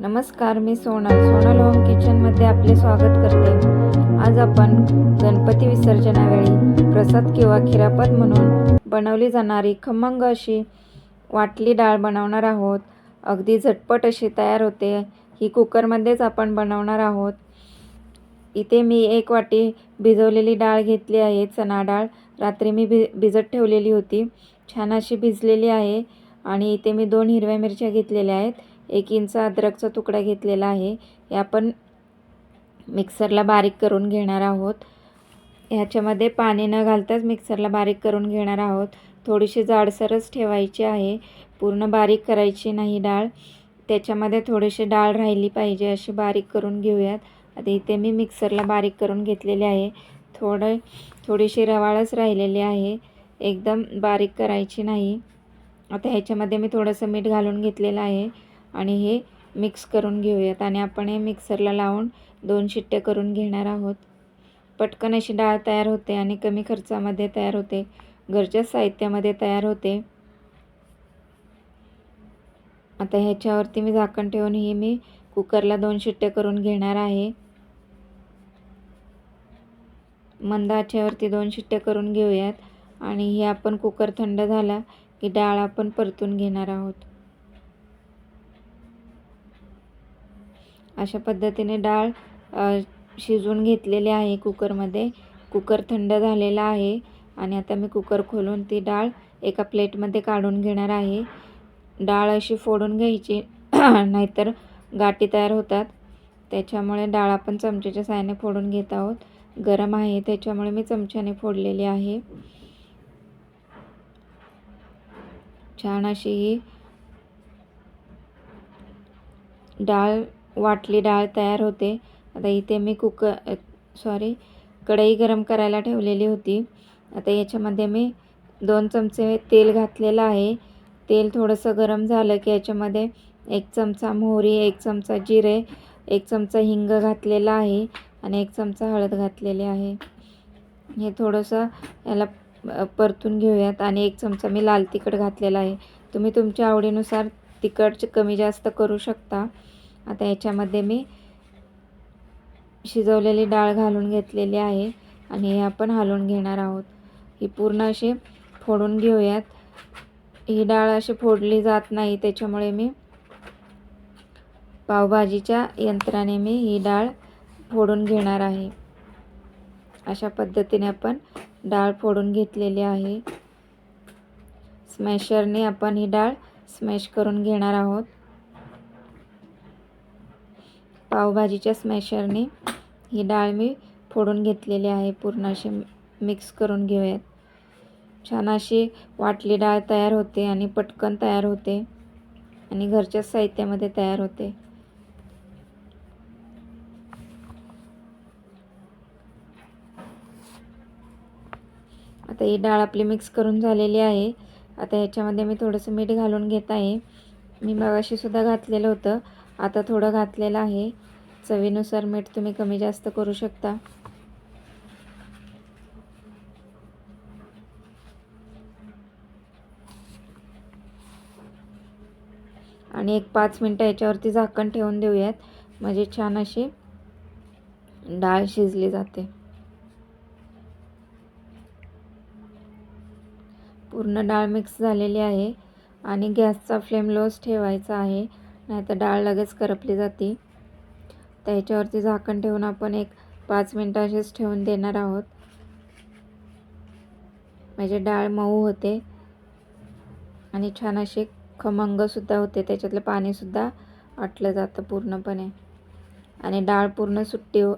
नमस्कार मी सोनल सोनल होम किचनमध्ये आपले स्वागत करते. आज आपण गणपती विसर्जनावेळी प्रसाद किंवा खिरापत म्हणून बनवली जाणारी खमंग अशी वाटली डाळ बनवणार आहोत. अगदी झटपट अशी तयार होते. ही कुकरमध्येच आपण बनवणार आहोत. इथे मी एक वाटी भिजवलेली डाळ घेतली आहे चणा डाळ. रात्री मी भि भिजत ठेवलेली होती. छान अशी भिजलेली आहे आणि इथे मी दोन हिरव्या मिरच्या घेतलेल्या आहेत. एक इंच अद्रकचा तुकडा घेतलेला आहे. हे आपण मिक्सरला बारीक करून घेणार आहोत. ह्याच्यामध्ये पाणी न घालताच मिक्सरला बारीक करून घेणार आहोत. थोडीशी जाडसरच ठेवायची आहे. पूर्ण बारीक करायची नाही डाळ. त्याच्यामध्ये थोडीशी डाळ राहिली पाहिजे अशी बारीक करून घेऊयात. आता इथे मी मिक्सरला बारीक करून घेतलेली आहे. थोडं थोडीशी रवाळच राहिलेली आहे. एकदम बारीक करायची नाही. आता ह्याच्यामध्ये मी थोडंसं मीठ घालून घेतलेलं आहे. आणि हे मिक्स करून घेऊयात. आणि आपण हे मिक्सरला लावून दोन शिट्ट्या करून घेणार आहोत. पटकन अशी डाळ तयार होते आणि कमी खर्चामध्ये तयार होते. घरच्या साहित्यामध्ये तयार होते. आता ह्याच्यावरती मी झाकण ठेवून ही मी कुकरला दोन शिट्ट्या करून घेणार आहे. मंद आचेवरती दोन शिट्ट्या करून घेऊयात. आणि हे आपण कुकर थंड झाला की डाळ आपण परतून घेणार आहोत. अशा पद्धतीने डाळ शिजवून घेतलेली आहे कुकरमध्ये. कुकर थंड झालेला आहे आणि आता मी कुकर खोलून ती डाळ एका प्लेटमध्ये काढून घेणार आहे. डाळ अशी फोडून घ्यायची नाहीतर गाठी तयार होतात. त्याच्यामुळे डाळ आपण चमच्याच्या साहाय्याने फोडून घेत आहोत. गरम आहे त्याच्यामुळे मी चमच्याने फोडलेली आहे. छान अशी ही डाळ वाटली डाळ तयार होते. आता इथे मी कुकर सॉरी कढई गरम करायला ठेवलेली होती. आता याच्यामध्ये मी दोन चमचे तेल घातलेलं आहे. तेल थोडंसं गरम झालं की याच्यामध्ये एक चमचा मोहरी एक चमचा जिरे एक चमचा हिंग घातलेला आहे आणि एक चमचा हळद घातलेली आहे. हे थोडंसं याला परतून घेऊयात आणि एक चमचा मी लाल तिखट घातलेला आहे. तुम्ही तुमच्या आवडीनुसार तिखट कमी जास्त करू शकता. आता याच्यामध्ये मी शिजवलेली डाळ घालून घेतलेली आहे आणि हे आपण हलवून घेणार आहोत. ही पूर्ण अशी फोडून घेऊयात. ही डाळ अशी फोडली जात नाही त्याच्यामुळे मी पावभाजीच्या यंत्राने मी ही डाळ फोडून घेणार आहे. अशा पद्धतीने आपण डाळ फोडून घेतलेली आहे. स्मॅशरने आपण ही डाळ स्मॅश करून घेणार आहोत. पावभाजीच्या स्मॅशरने ही डाळ मी फोडून घेतलेली आहे. पूर्ण अशी मिक्स करून घेऊयात. छान अशी वाटली डाळ तयार होते आणि पटकन तयार होते आणि घरच्याच साहित्यामध्ये तयार होते. आता ही डाळ आपली मिक्स करून झालेली आहे. आता ह्याच्यामध्ये मी थोडंसं मीठ घालून घेत आहे. मी मगाशीसुद्धा घातलेलं होतं. आता थोडं घातलेलं आहे. चवीनुसार मीठ तुम्ही कमी जास्त करू शकता. आणि एक पाच मिनटं याच्यावरती झाकण ठेवून देऊयात. म्हणजे छान अशी डाळ शिजली जाते. पूर्ण डाळ मिक्स झालेली आहे. आणि गॅसचा फ्लेम लोच ठेवायचा आहे. नाहीतर डाळ लगेच करपली जाते. त्याच्यावरती झाकण ठेवून आपण एक पाच मिनटं असेच ठेवून देणार आहोत. म्हणजे डाळ मऊ होते. आणि छान असे खमंगसुद्धा होते. त्याच्यातलं पाणीसुद्धा आटलं जातं पूर्णपणे. आणि डाळ पूर्ण सुट्टी हो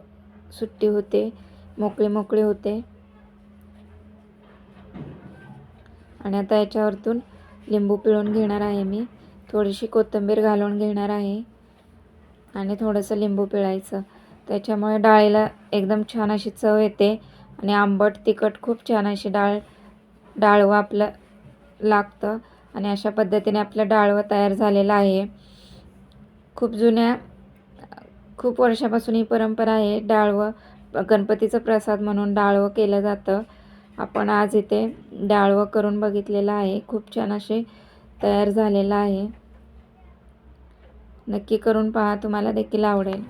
सुट्टी होते. मोकळी मोकळी होते. आणि आता याच्यावरतून लिंबू पिळून घेणार आहे मी. थोडीशी कोथिंबीर घालून घेणार आहे. आणि थोडंसं लिंबू पिळायचं. त्याच्यामुळे डाळीला एकदम छान अशी चव येते. आणि आंबट तिखट खूप छान अशी डाळ डाळवं आपलं लागतं. आणि अशा पद्धतीने आपलं डाळवं तयार झालेलं आहे. खूप जुन्या खूप वर्षापासून ही परंपरा आहे. डाळवं गणपतीचं प्रसाद म्हणून डाळवं केलं जातं. आपण आज इथे डाळवं करून बघितलेलं आहे. खूप छान असे तयार झालेलं आहे. नक्की करून पहा तुम्हाला देखील आवडेल.